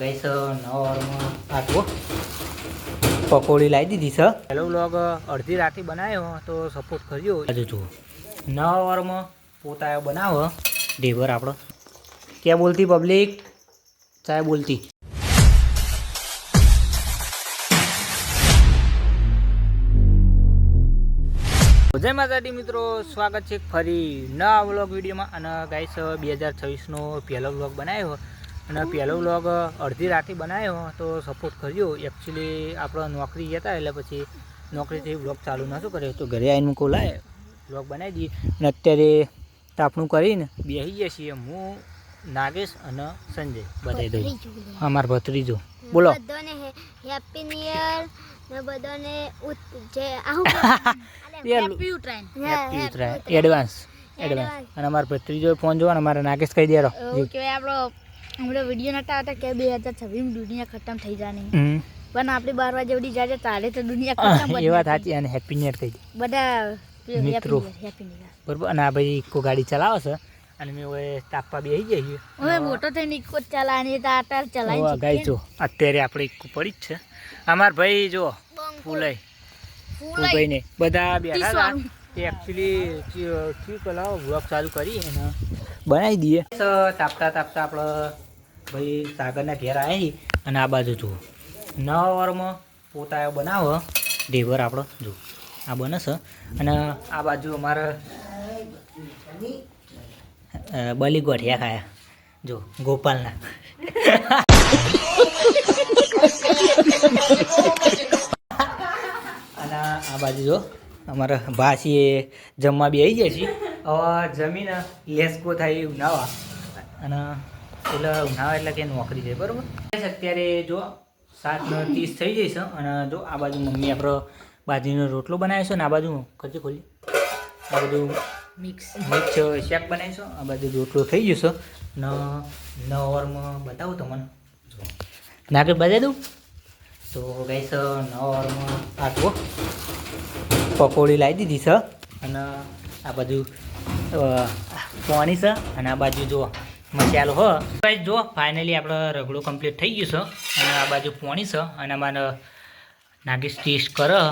ગઈસ નવામાં આટવો પકોડી લાવી દીધી છે હેલો વ્લોગ અડધી રાતે બનાવ્યો તો સપોર્ટ કરજો. હજુ જુઓ. નવા વારમાં પોતા બનાવો. ઢેબર આપણો. ક્યાં બોલતી પબ્લિક ચાય બોલતી. જય માતાજી મિત્રો સ્વાગત છે ફરી નવા વ્લોગ વિડીયોમાં. અને ગાઈસ બે હજાર છવ્વીસનો પહેલો વ્લોગ બનાવ્યો. અને પહેલો વ્લોગ અડધી રાતે બનાવ્યો તો સપોર્ટ કર્યો એકચ્યુઅલી આપણે નોકરી જતા એટલે પછી નોકરીથી વ્લોગ ચાલુ નહોતું કર્યો તો ઘરે આવીને મૂકો લાય. વ્લોગ બનાવી દઈએ અને અત્યારે તાપણું કરીને બેસી ગયા છીએ હું નાગેશ અને સંજય બતાવી દઉં અમાર ભત્રીજો. બોલો. બધાને હેપી ન્યુ ને બધાને જે happy Uttarayan happy Uttarayan advance advance અને અમારા ભત્રીજો ફોન જોવાનો મારે નાગેશ કહી દેરો ઓકે આપણો હમણાં વીડિયો નતા હતા કે બે હજાર છવ્વીસ દુનિયા ખતમ થઈ જવાની પણ આપણે બાર વાગે ઉડી જાય તારે તો દુનિયા ખતમ એ વાત સાચી અને હેપી ન્યુ કહી બધા મિત્રો. બરોબર અને આ ભાઈ ઇકો ગાડી ચલાવે છે અને મેં હવે તાપવા બેસી જઈએ હવે મોટો થઈને ઇકો ચલાવવાની તો આટાર ચલાવી ગાઈ જો અત્યારે આપણે ઇકો પડી જ છે. અમાર ભાઈ જો ફૂલાઈ ફૂલાઈ ને બધા બેઠા એકચ્યુઅલી ચી કલાઓ બ્લોગ ચાલુ કરી અને બનાવી દઈએ. તો તાપતા તાપતા આપણે ભાઈ, સાગરના ઘેર આવી અને આ બાજુ જુઓ. નવા વારમાં પોતા બનાવો, ઢેબર આપણો જુઓ. આ બને અને આ બાજુ અમારે બલી ગોઠિયા ખાયા. જો ગોપાલના. અને આ બાજુ જો અમારા ભાસી જમવા બી આવી જાય છે હવે જમીન લેસકો થાય એવું નવા. અને એટલે ઉનાવા એટલે કે નોકરી છે બરાબર? અત્યારે જો સાત ત્રીસ થઈ જઈશ અને જો આ બાજુ મમ્મી આપણો બાજરીનો રોટલો બનાવીશું ને આ બાજુ કરજે ખોલી. આ બધું મિક્સ. મિક્સ શેક બનાવીશું આ બાજુ રોટલો થઈ જશે ને ઓવરમાં બતાવું તમને. જો. નાકે બજાવી દઉં. તો ગઈશ ઓવરમાં આટવો પકોડી લાવી દીધી છે અને આ બાજુ પાણી છે અને આ બાજુ જો મસાલો હો. ભાઈ જો ફાઇનલી આપણો રગડો કમ્પ્લીટ થઈ ગયું છે. અને આ બાજુ પોણી છે. અને અમારે નાગીશ ટેસ્ટ કરો.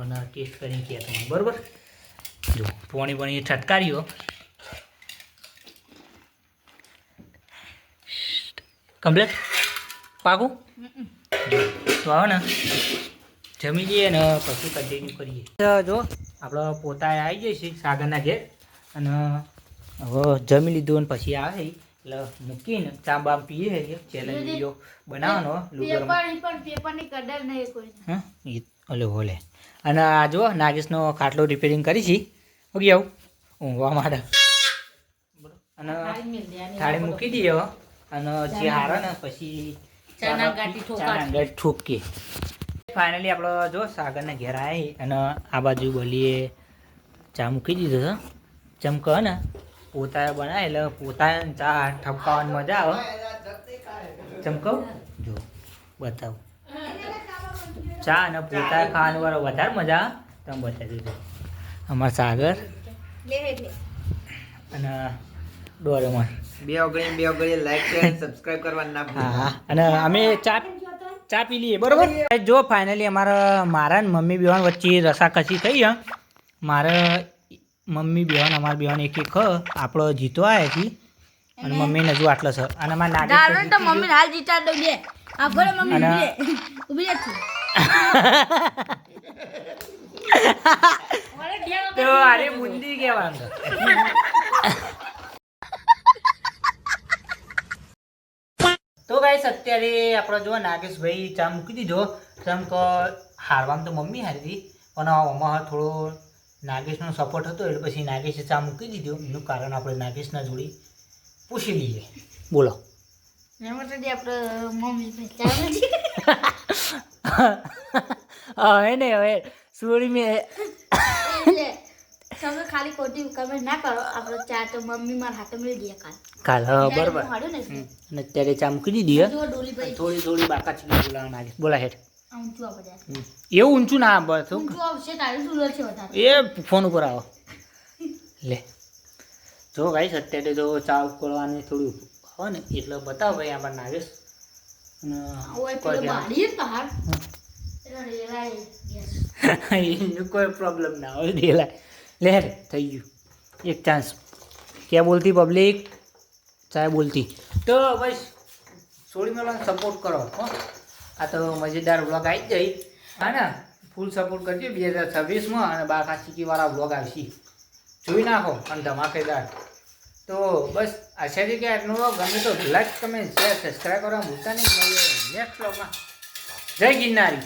અને ટેસ્ટ કરીને કહે તમે બરાબર? જો, પોણી પોણી છટકાર્યો. કમ્પ્લીટ પાકું? તો આવો ને. જમી જઈએ ને પછી કન્ટિન્યુ કરીએ. જો, આપણો પોતા આવી છે સાગરના ઘેર. અને હવે જમી લીધું અને પછી આવે. એટલે મૂકીને ચા બામ પીએ ચેલેન્જ વીડિયો બનાવવાનો લુગર પણ પેપરની કદર નહીં કોઈ. હા? એ ઓલે ઓલે. અને આ જો નાગેશનો ખાટલો રિપેરિંગ કરી છે. ઓકે આવું. ઊંઘવા માટે. અને થાળી મૂકી દઈએ અને જે હારે ને પછી ઠોકીએ. ફાઇનલી આપણો જો સાગરને ઘેર આવી અને આ બાજુ બોલીએ. ચા મૂકી દીધો છે. ચમકો ને. પોતા બનાવે એટલે પોતા ચા ઠપકાવાની મજા આવે. ચમકો? જો બતાવ. ચા અને પોતા ખાવાની વાળો વધારે મજા તમે બતાવી દીધો અમાર સાગર અને ડોરેમોન. બે ઓગણી બે ઓગણી લાઈક શેર સબસ્ક્રાઇબ કરવાનું ના હા અને અમે ચા ચા પી લઈએ બરોબર? જો ફાઇનલી અમારા મારા ને મમ્મી બેવાન વચ્ચે રસાકસી થઈ હે. મારે મમ્મી બહેન અમારી બહેન એક એક આપણો જીતો આવ્યા છે અને મમ્મીને હજુ આટલો છે. અને મારા દારૂ તો મમ્મી હાલ જીતા દઉં બે. આ ભલે મમ્મી ઊભી રહે. તું. તો અરે બુંદી કહેવાનું તો ગાઈસ અત્યારે આપણે જો નાગેશભાઈ ચા મૂકી દીધો. ચમ કે હારવામાં તો મમ્મી હારી હતી. પણ આમાં થોડો નાગેશનો સપોર્ટ હતો એટલે પછી નાગેશે ચા મૂકી દીધો. એનું કારણ આપણે નાગેશના જોડી પૂછી લઈએ. બોલો. હવે ને હવે સોરી મેં તમે ખાલી ખોટી કમેન્ટ ના કરો. આપણે ચા તો મમ્મી મારા હાથે મળી દે કાલ. કાલ હા બરાબર. ને અને અત્યારે ચા મૂકી દીધી થોડી થોડી બાકા છે બોલાવા બોલા હેઠ. એવું ઊંચું ના બસ આવશે એ ફોન ઉપર આવો. લે. જો ગાઈશ અત્યારે જો ચા ઉકળવાની થોડું હોય ને એટલે બતાવો ભાઈ આપણને. એનું કોઈ પ્રોબ્લેમ ના હોય રેલાય લે થઈ ગયું. એક ચાન્સ ક્યાં બોલતી પબ્લિક ચાય બોલતી. તો બસ સોળી મેળાને સપોર્ટ કરો હો. આ તો મજેદાર વ્લોગ આવી જાય હા ને? ફૂલ સપોર્ટ કરજો બે હજાર છવ્વીસમાં અને બાર ચીકીવાળા વ્લોગ આવશે. જોઈ નાખો અને ધમાકેદાર. તો બસ, આશા છે કે આજનો વ્લોગ ગમે તો લાઈક કમેન્ટ શેર સબસ્ક્રાઈબ કરવા ભૂલતા નહીં. મળીએ નેક્સ્ટ વ્લોગમાં જય ગિરનારી.